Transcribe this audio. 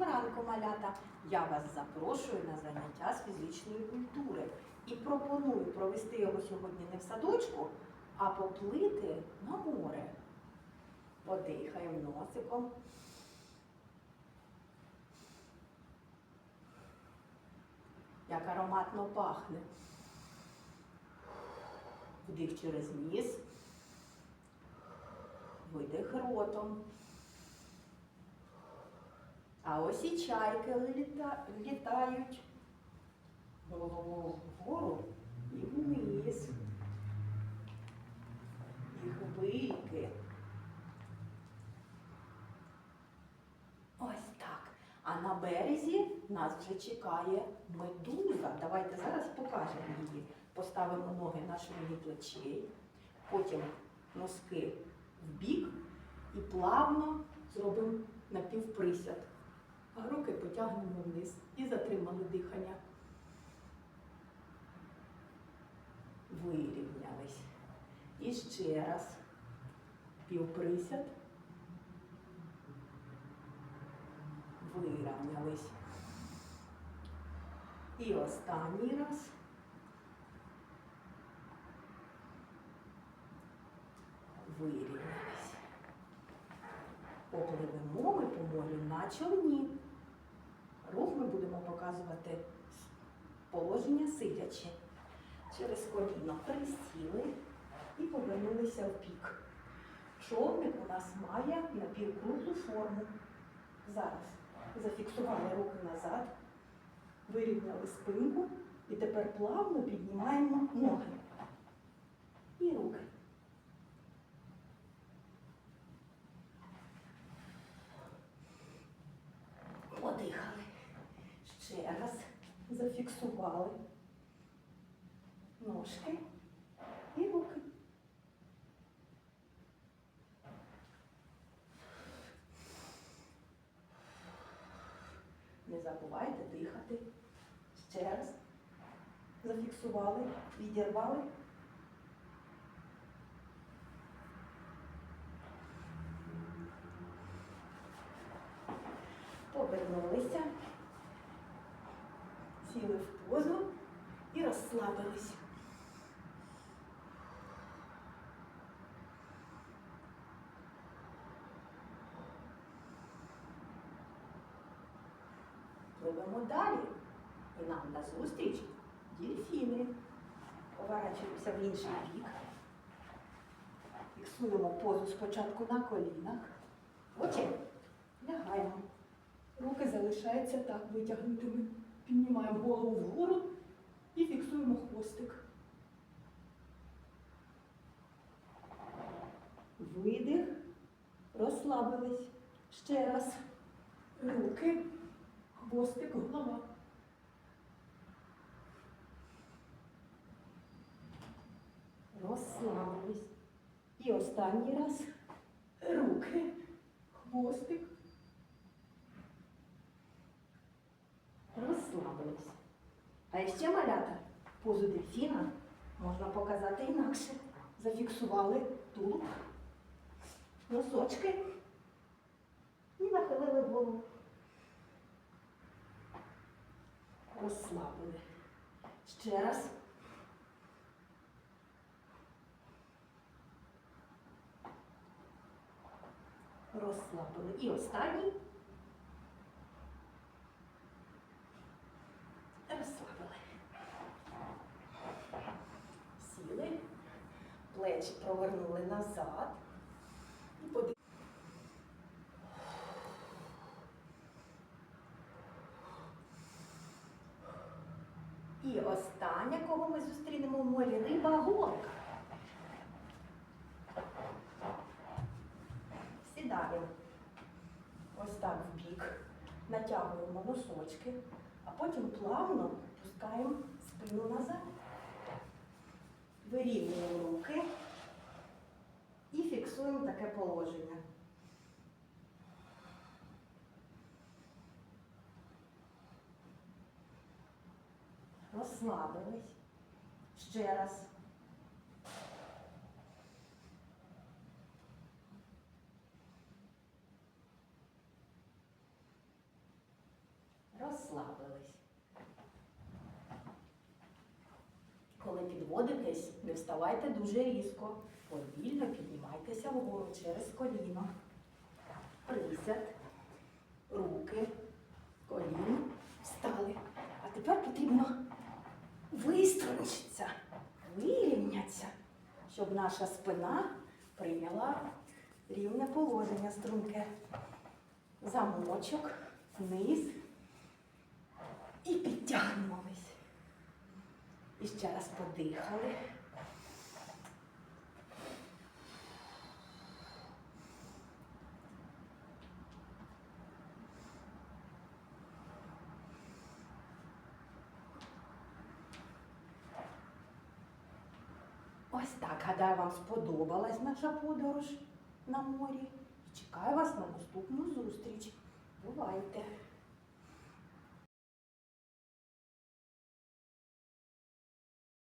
ранку, малята! Я вас запрошую на заняття з фізичної культури і пропоную провести його сьогодні не в садочку, а поплити на море. Подихаємо носиком. Як ароматно пахне. Вдих через ніс, видих ротом. А ось і чайки літа- літають головою вгору і вниз. Їх вийки. Ось так. А на березі нас вже чекає медуза. Давайте зараз покажемо її. Поставимо ноги на ширині плечей, потім носки в бік і плавно зробимо напівприсяд. Руки потягнемо вниз і затримали дихання. Вирівнялись. І ще раз. Півприсяд. Вирівнялись. І останній раз. Вирівнялись. Попливемо ми по морю на човні. Показувати положення сидячи. Через коліно присіли і повернулися в бік. Човник у нас має напівкруглу форму. Зараз зафіксували руки назад, вирівняли спинку і тепер плавно піднімаємо ноги і руки. Подихали. Зафіксували ножки і руки. Не забувайте дихати. Ще раз. Зафіксували, відірвали. Повернулися, сіли в позу і розслабились. Пливемо далі. І нам назустріч дільфіни. Поворачуємося в інший бік. Фіксуємо позу спочатку на колінах. Потім лягаємо. Руки залишаються так витягнутими. Піднімаємо голову вгору і фіксуємо хвостик. Видих. Розслабились. Ще раз. Руки. Хвостик, голова. Розслабились. І останній раз. Руки, хвостик. Розслабились. А ще малята позу дельфіна можна показати інакше. Зафіксували тулуб, носочки і нахилили голову. розслабили. Ще раз. Розслабили. І останній. Розслабили. Сіли. Плечі провернули назад. І подивилися. І остання, кого ми зустрінемо в морі, риба голка. Сідаємо ось так в бік, натягуємо носочки, а потім плавно пускаємо спину назад. Вирівнюємо руки і фіксуємо таке положення. розслабились. Ще раз. Підводитесь, не вставайте дуже різко. Повільно піднімайтеся вгору через коліно. Присяд, руки, коліно, встали. А тепер потрібно виструнчитися, вирівнятися, щоб наша спина прийняла рівне положення струнке. Замочок, вниз і підтягнулись. І ще раз подихали. Ось так, гадаю, вам сподобалась наша подорож на морі. І чекаю вас на наступну зустріч. Бувайте!